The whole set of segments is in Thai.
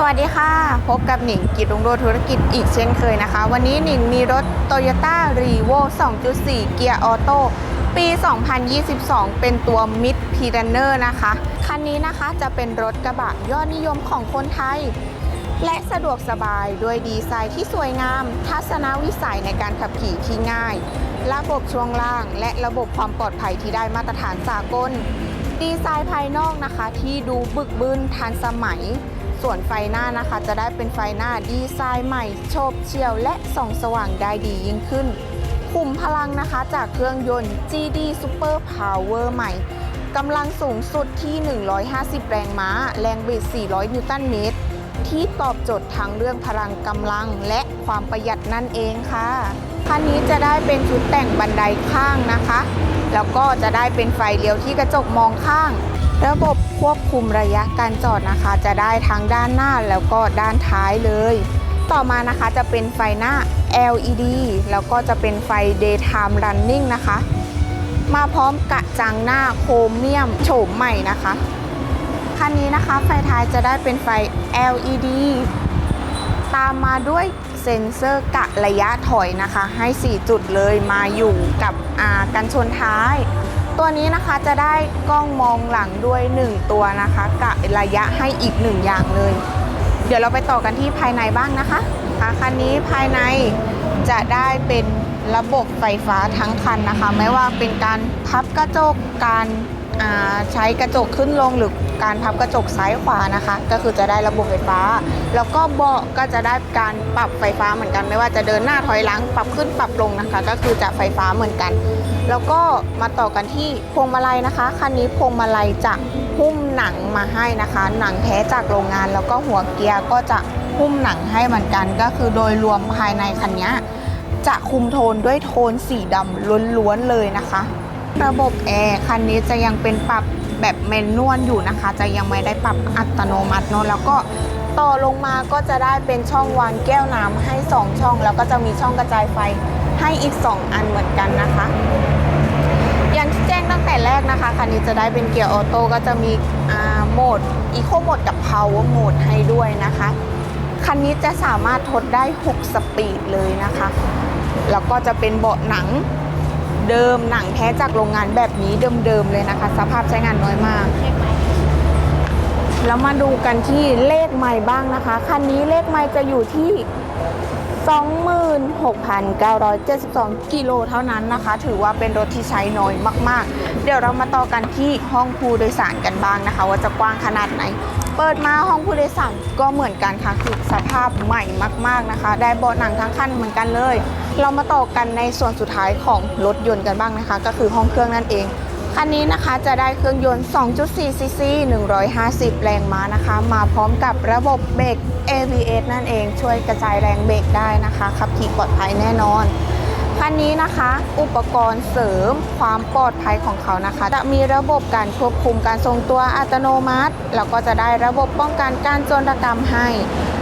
สวัสดีค่ะ พบกับหนิงกิจรุ่งโรธุรกิจอีกเช่นเคยนะคะ วันนี้หนิงมีรถ Toyota r e v o 2.4 เกียร์ออโต้ปี 2022 เป็นตัว Mid p i r a n e r นะคะ คันนี้นะคะจะเป็นรถกระบะยอดนิยมของคนไทย และสะดวกสบายด้วยดีไซน์ที่สวยงาม ทัศนวิสัยในการขับขี่ที่ง่าย ระบบช่วงล่าง และระบบความปลอดภัยที่ได้มาตรฐานสากล ดีไซน์ภายนอกนะคะที่ดูบึกบึนทันสมัย ส่วนไฟหน้านะคะ จะได้เป็นไฟหน้าดีไซน์ใหม่โฉบเฉี่ยวและส่องสว่างได้ดียิ่งขึ้นคุมพลังนะคะจากเครื่องยนต์ GD Super Power ใหม่กำลังสูงสุดที่ 150 แรงม้า แรงบิด 400 นิวตันเมตร ที่ตอบโจทย์ทั้งเรื่องพลังกำลังและความประหยัดนั่นเองค่ะคันนี้จะได้เป็นชุดแต่งบันไดข้างนะคะ แล้วก็จะได้เป็นไฟเลี้ยวที่กระจกมองข้าง ระบบควบคุมระยะการจอดนะคะ จะได้ทั้งด้านหน้าแล้วก็ด้านท้ายเลย ต่อมานะคะจะเป็นไฟหน้า LED แล้วก็จะเป็นไฟ daytime running นะคะ มาพร้อมกระจังหน้าโครเมียมโฉมใหม่นะคะคันนี้นะคะไฟท้ายจะได้เป็นไฟ LED ตามมาด้วยเซ็นเซอร์กะระยะถอยนะคะ ให้ 4 จุดเลยมาอยู่กับกันชนท้าย ตัวนี้นะคะจะได้กล้องมองหลังด้วย 1 ตัวนะคะกะระยะให้อีก 1 อย่างเลย เดี๋ยวเราไปต่อกันที่ภายในบ้างนะคะค่ะคันนี้ภายในจะได้เป็นระบบไฟฟ้าทั้งคันนะคะ ไม่ว่าเป็นการพับกระจกการใช้กระจกขึ้นลงหรือ การพับกระจกซ้ายขวานะคะ ก็คือจะได้ระบบไฟฟ้า แล้วก็เบาะก็จะได้การปรับไฟฟ้าเหมือนกัน ไม่ว่าจะเดินหน้าถอยหลังปรับขึ้นปรับลงนะคะ ก็คือจะไฟฟ้าเหมือนกัน แล้วก็มาต่อกันที่พวงมาลัยนะคะคันนี้พวงมาลัยจะหุ้มหนังมาให้นะคะ หนังแท้จากโรงงาน แล้วก็หัวเกียร์ก็จะหุ้มหนังให้เหมือนกัน ก็คือโดยรวมภายในคันนี้จะคุมโทนด้วยโทนสีดำล้วนๆเลยนะคะ ระบบแอร์คันนี้จะยังเป็นปรับ แบบแมนนวลอยู่นะคะ จะยังไม่ได้ปรับอัตโนมัติเนอะแล้วก็ต่อลงมาก็จะได้เป็นช่องวางแก้วน้ำให้ 2 ช่อง แล้วก็จะมีช่องกระจายไฟให้อีก 2 อันเหมือนกันนะคะอย่างที่แจ้งตั้งแต่แรกนะคะคันนี้จะได้เป็นเกียร์ออโต้ก็จะมีโหมดอีโคโหมดกับ Power โหมดให้ด้วยนะคะคันนี้จะสามารถทดได้ 6 สปีดเลยนะคะ แล้วก็จะเป็นเบาะหนัง เดิมหนังแท้จากโรงงานแบบนี้เดิมๆเลยนะคะ สภาพใช้งานน้อยมาก แล้วมาดูกันที่เลขไม้บ้างนะคะ คันนี้เลขไม้จะอยู่ที่ 26,972 กิโลเท่านั้นนะคะ ถือว่าเป็นรถที่ใช้น้อยมากๆ เดี๋ยวเรามาต่อกันที่ห้องผู้โดยสารกันบ้างนะคะ ว่าจะกว้างขนาดไหน เปิดมาห้องผู้โดยสารก็เหมือนกันค่ะคือสภาพใหม่มากๆนะคะ ได้เบาะหนังทั้งคันเหมือนกันเลย เรามาต่อกันในส่วนสุดท้ายของรถยนต์กันบ้างนะคะ ก็คือห้องเครื่องนั่นเอง คันนี้นะคะจะได้เครื่องยนต์ 2.4 ซีซี 150 แรงม้านะคะ มาพร้อมกับระบบเบรก ABS นั่นเองช่วยกระจายแรงเบรกได้นะคะ ขับขี่ปลอดภัยแน่นอน คันนี้นะคะ อุปกรณ์เสริมความปลอดภัยของเขานะคะ จะมีระบบการควบคุมการทรงตัวอัตโนมัติ แล้วก็จะได้ระบบป้องกันการโจรกรรมให้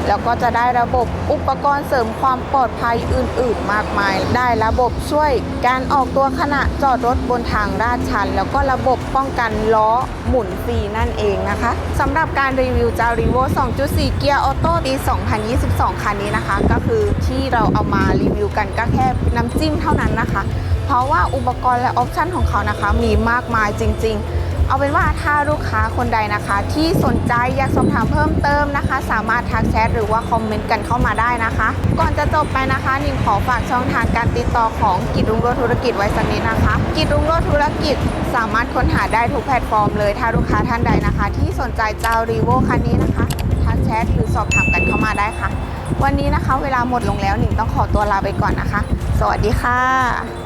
แล้วก็จะได้ระบบอุปกรณ์เสริมความปลอดภัยอื่น ๆ มากมาย ได้ระบบช่วยการออกตัวขณะจอดรถบนทางลาดชัน แล้วก็ระบบป้องกันล้อหมุนฟรีนั่นเองนะคะสำหรับการรีวิวจาริโว2.4 เกียร์ออโต้ปี 2022 คันนี้นะคะ ก็คือที่เราเอามารีวิวกันก็แค่น้ำจิ้มเท่านั้นนะคะ เพราะว่าอุปกรณ์และออปชันของเขานะคะมีมากมายจริง ๆ เอาเป็นว่าถ้าลูกค้าคนใดนะคะที่สนใจอยากสอบถามเพิ่มเติมนะคะ สามารถทักแชทหรือว่าคอมเมนต์กันเข้ามาได้นะคะ ก่อนจะจบไปนะคะนิงขอฝากช่องทางการติดต่อของกิจรุ่งโรจน์ธุรกิจไว้สักนิดนะคะ กิจรุ่งโรจน์ธุรกิจสามารถค้นหาได้ทุกแพลตฟอร์มเลยถ้าลูกค้าท่านใดนะคะ ที่สนใจเจ้ารีโวคันนี้นะคะทักแชทหรือสอบถามกันเข้ามาได้ค่ะ วันนี้นะคะ เวลาหมดลงแล้วหนิงต้องขอตัวลาไปก่อนนะคะ สวัสดีค่ะ